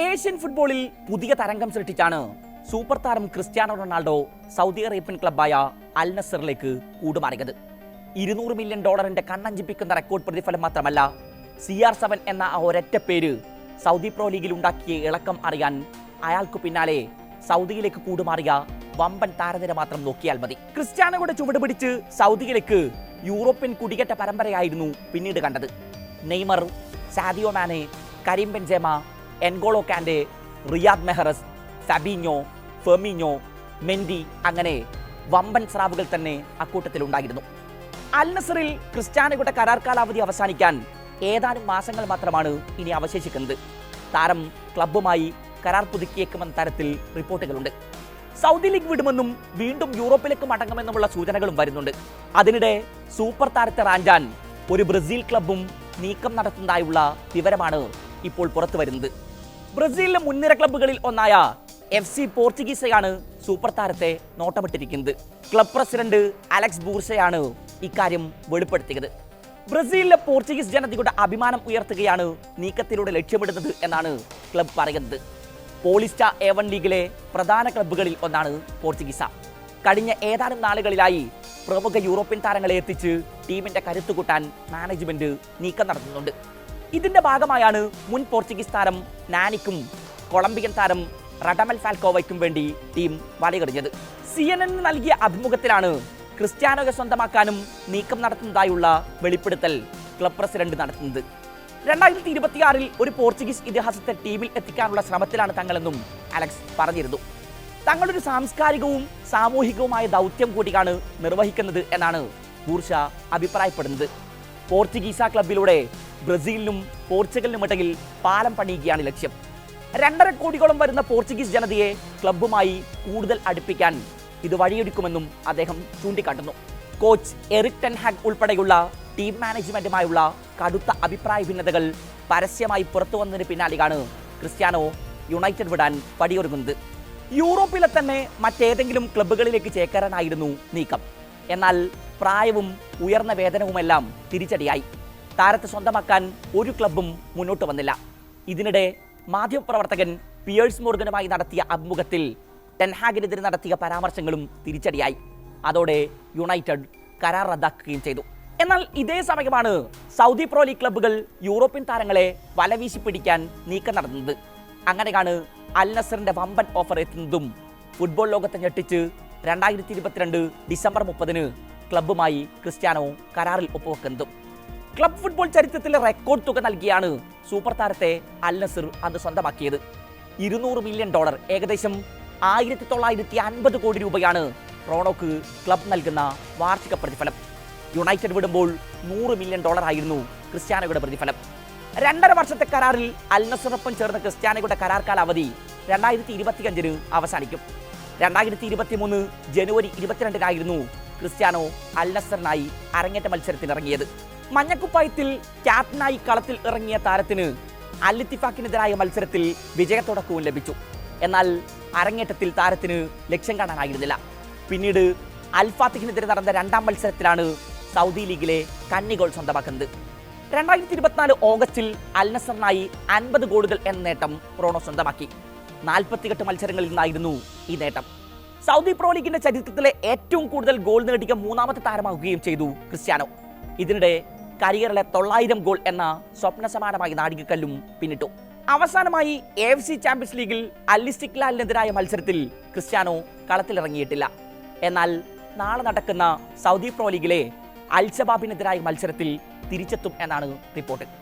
Asian ഫുട്ബോളിൽ പുതിയ തരംഗം സൃഷ്ടിച്ചാണ് സൂപ്പർ താരം ക്രിസ്ത്യാനോ റൊണാൾഡോ സൗദി അറേബ്യൻ ക്ലബായ അൽ നസറിലേക്ക് കൂടുമാറിയത്. ഇരുന്നൂറ് മില്യൺ ഡോളറിന്റെ കണ്ണഞ്ചിപ്പിക്കുന്ന റെക്കോർഡ് പ്രതിഫലം മാത്രമല്ല സി ആർ സെവൻ എന്ന ആ ഒരൊറ്റ പേര് സൗദി പ്രോ ലീഗിൽ ഉണ്ടാക്കിയ ഇളക്കം അറിയാൻ അയാൾക്ക് പിന്നാലെ സൗദിയിലേക്ക് കൂടുമാറിയ വമ്പൻ താരനിര മാത്രം നോക്കിയാൽ മതി. ക്രിസ്ത്യാനോയുടെ ചുവട് പിടിച്ച് സൗദിയിലേക്ക് യൂറോപ്യൻ കുടിയേറ്റ പരമ്പരയായിരുന്നു പിന്നീട് കണ്ടത്. Neymar Sadio Mane Karim Benzema N'Golo Kante Riyad Mahrez Fabinho Firmino Mendy അങ്ങനെ വമ്പൻ സ്രാവുകൾ തന്നെ അക്കൂട്ടത്തിൽ ഉണ്ടായിരുന്നു. അൽ നസറിൽ ക്രിസ്ത്യാനോയുടെ കരാർ കാലാവധി അവസാനിക്കാൻ ഏതാനും മാസങ്ങൾ മാത്രമാണ് ഇനി അവശേഷിക്കുന്നത്. താരം ക്ലബ്ബുമായി കരാർ പുതുക്കിയേക്കുമെന്ന തരത്തിൽ റിപ്പോർട്ടുകളുണ്ട്. സൗദി ലീഗ് വിടുമെന്നും വീണ്ടും യൂറോപ്പിലേക്ക് മടങ്ങുമെന്നുമുള്ള സൂചനകളും വരുന്നുണ്ട്. അതിനിടെ സൂപ്പർ താരത്തെ റാഞ്ചാൻ ഒരു ബ്രസീൽ ക്ലബ്ബും നീക്കം നടത്തുന്നതായുള്ള വിവരമാണ് ഇപ്പോൾ പുറത്തു വരുന്നത് ബ്രസീലിലെ മുൻനിര ക്ലബ്ബുകളിൽ ഒന്നായ എഫ് സി പോർച്ചുഗീസയാണ് സൂപ്പർ താരത്തെ നോട്ടമിട്ടിരിക്കുന്നത്. ക്ലബ് പ്രസിഡന്റ് അലക്സ് ബൂർസയാണ് ഇക്കാര്യം വെളിപ്പെടുത്തിയത്. ബ്രസീലിലെ പോർച്ചുഗീസ് ജനതയുടെ അഭിമാനം ഉയർത്തുകയാണ് നീക്കത്തിലൂടെ ലക്ഷ്യമിടുന്നത് എന്നാണ് ക്ലബ് പറയുന്നത്. പോളിസ്റ്റ എ വൺ ലീഗിലെ പ്രധാന ക്ലബ്ബുകളിൽ ഒന്നാണ് പോർച്ചുഗീസ. കഴിഞ്ഞ ഏതാനും നാളുകളിലായി പ്രമുഖ യൂറോപ്യൻ താരങ്ങളെ എത്തിച്ച് ടീമിന്റെ കരുത്തുകൂട്ടാൻ മാനേജ്മെന്റ് നീക്കം നടത്തുന്നുണ്ട്. ഇതിന്റെ ഭാഗമായാണ് മുൻ പോർച്ചുഗീസ് താരം നാനിക്കും കൊളംബിയൻ താരം റഡമൽ ഫാൽക്കോവയ്ക്കും വേണ്ടി ടീം വലയെറിഞ്ഞത്. സി എൻ എൻ നൽകിയ അഭിമുഖത്തിലാണ് ക്രിസ്ത്യാനോയെ സ്വന്തമാക്കാനും നീക്കം നടത്തുന്നതായുള്ള വെളിപ്പെടുത്തൽ ക്ലബ് പ്രസിഡന്റ് നടത്തുന്നത്. രണ്ടായിരത്തി ഇരുപത്തിയാറിൽ ഒരു പോർച്ചുഗീസ് ഇതിഹാസത്തെ ടീമിൽ എത്തിക്കാനുള്ള ശ്രമത്തിലാണ് തങ്ങളെന്നും അലക്സ് പറഞ്ഞിരുന്നു. തങ്ങളൊരു സാംസ്കാരികവും സാമൂഹികവുമായ ദൗത്യം കൂടിയാണ് നിർവഹിക്കുന്നത് എന്നാണ് ബൂർഷ അഭിപ്രായപ്പെടുന്നത്. പോർച്ചുഗീസ ക്ലബിലൂടെ ബ്രസീലിനും പോർച്ചുഗലിനും ഇടയിൽ പാലം പണിയുകയാണ് ലക്ഷ്യം. രണ്ടര കോടിയോളം വരുന്ന പോർച്ചുഗീസ് ജനതയെ ക്ലബ്ബുമായി കൂടുതൽ അടുപ്പിക്കാൻ ഇത് വഴിയൊരുക്കുമെന്നും അദ്ദേഹം ചൂണ്ടിക്കാട്ടുന്നു. കോച്ച് എറിക് ടെൻഹാഗ് ഉൾപ്പെടെയുള്ള ടീം മാനേജ്മെന്റുമായുള്ള കടുത്ത അഭിപ്രായ ഭിന്നതകൾ പരസ്യമായി പുറത്തു വന്നതിന് പിന്നാലെയാണ് ക്രിസ്ത്യാനോ യുണൈറ്റഡ് വിടാൻ പടിയൊരുങ്ങുന്നത്. യൂറോപ്പിലെ തന്നെ മറ്റേതെങ്കിലും ക്ലബ്ബുകളിലേക്ക് ചേക്കേറാനായിരുന്നു നീക്കം. എന്നാൽ പ്രായവും ഉയർന്ന വേതനവുമെല്ലാം തിരിച്ചടിയായി. താരത്തെ സ്വന്തമാക്കാൻ ഒരു ക്ലബും മുന്നോട്ട് വന്നില്ല. ഇതിനിടെ മാധ്യമപ്രവർത്തകൻ പിയേഴ്സ് മോർഗനുമായി നടത്തിയ അഭിമുഖത്തിൽ ടെൻഹാഗിനെതിരെ നടത്തിയ പരാമർശങ്ങളും തിരിച്ചടിയായി. അതോടെ യുണൈറ്റഡ് കരാർ റദ്ദാക്കുകയും ചെയ്തു. എന്നാൽ ഇതേ സമയമാണ് സൗദി പ്രോ ലീഗ് ക്ലബ്ബുകൾ യൂറോപ്യൻ താരങ്ങളെ വലവീശി പിടിക്കാൻ നീക്കം നടന്നത്. അങ്ങനെയാണ് അൽ നസറിന്റെ വമ്പൻ ഓഫർ എത്തുന്നതും ഫുട്ബോൾ ലോകത്തെ ഞെട്ടിച്ച് രണ്ടായിരത്തി ഇരുപത്തിരണ്ട് ഡിസംബർ മുപ്പതിന് ക്ലബ്ബുമായി ക്രിസ്ത്യാനോ കരാറിൽ ഒപ്പുവെക്കുന്നതും. ക്ലബ് ഫുട്ബോൾ ചരിത്രത്തിലെ റെക്കോർഡ് തുക നൽകിയാണ് സൂപ്പർ താരത്തെ അൽ നസർ അത് സ്വന്തമാക്കിയത്. ഇരുന്നൂറ് മില്യൺ ഡോളർ ഏകദേശം ആയിരത്തി തൊള്ളായിരത്തി അൻപത് കോടി രൂപയാണ് റോണോക്ക് ക്ലബ് നൽകുന്ന വാർഷിക പ്രതിഫലം. യുണൈറ്റഡ് വിടുമ്പോൾ നൂറ് മില്യൺ ഡോളർ ആയിരുന്നു ക്രിസ്ത്യാനോയുടെ പ്രതിഫലം. രണ്ടര വർഷത്തെ കരാറിൽ അൽ നസറിനൊപ്പം ചേർന്ന ക്രിസ്ത്യാനോയുടെ കരാർ കാലാവധി രണ്ടായിരത്തി ഇരുപത്തിയഞ്ചിന് അവസാനിക്കും. രണ്ടായിരത്തി ഇരുപത്തി മൂന്ന് ജനുവരി ഇരുപത്തിരണ്ടിനായിരുന്നു ക്രിസ്ത്യാനോ അൽ നസറിനായി അരങ്ങേറ്റ മത്സരത്തിനിറങ്ങിയത്. മഞ്ഞക്കുപ്പായത്തിൽ ക്യാപ്റ്റനായി കളത്തിൽ ഇറങ്ങിയ താരത്തിന് അൽ ഇത്തിഫാക്കിനെതിരായ മത്സരത്തിൽ വിജയത്തുടക്കവും ലഭിച്ചു. എന്നാൽ അരങ്ങേറ്റത്തിൽ താരത്തിന് ലക്ഷ്യം കാണാനായിരുന്നില്ല. പിന്നീട് അൽഫാത്തിഖിനെതിരെ നടന്ന രണ്ടാം മത്സരത്തിലാണ് സൗദി ലീഗിലെ കന്നി ഗോൾ സ്വന്തമാക്കുന്നത്. രണ്ടായിരത്തി ഇരുപത്തിനാല് ഓഗസ്റ്റിൽ അൽനസറിനായി അൻപത് ഗോളുകൾ എന്ന നേട്ടം റോണോ സ്വന്തമാക്കി. നാൽപ്പത്തിയെട്ട് മത്സരങ്ങളിൽ നിന്നായിരുന്നു ഈ നേട്ടം. സൗദി പ്രോ ലീഗിന്റെ ചരിത്രത്തിലെ ഏറ്റവും കൂടുതൽ ഗോൾ നേടിയ മൂന്നാമത്തെ താരമാവുകയും ചെയ്തു ക്രിസ്ത്യാനോ. ഇതിനിടെ കരിയറിലെ തൊള്ളായിരം ഗോൾ എന്ന സ്വപ്ന സമാനമായി നാഴികക്കല്ലും പിന്നിട്ടു. അവസാനമായി എ എഫ് സി ചാമ്പ്യൻസ് ലീഗിൽ അല്ലിസ്റ്റിക്ലാലിനെതിരായ മത്സരത്തിൽ ക്രിസ്ത്യാനോ കളത്തിലിറങ്ങിയിട്ടില്ല. എന്നാൽ നാളെ നടക്കുന്ന സൗദി പ്രോ ലീഗിലെ അൽഷബാബിനെതിരായ മത്സരത്തിൽ തിരിച്ചെത്തും എന്നാണ് റിപ്പോർട്ട്.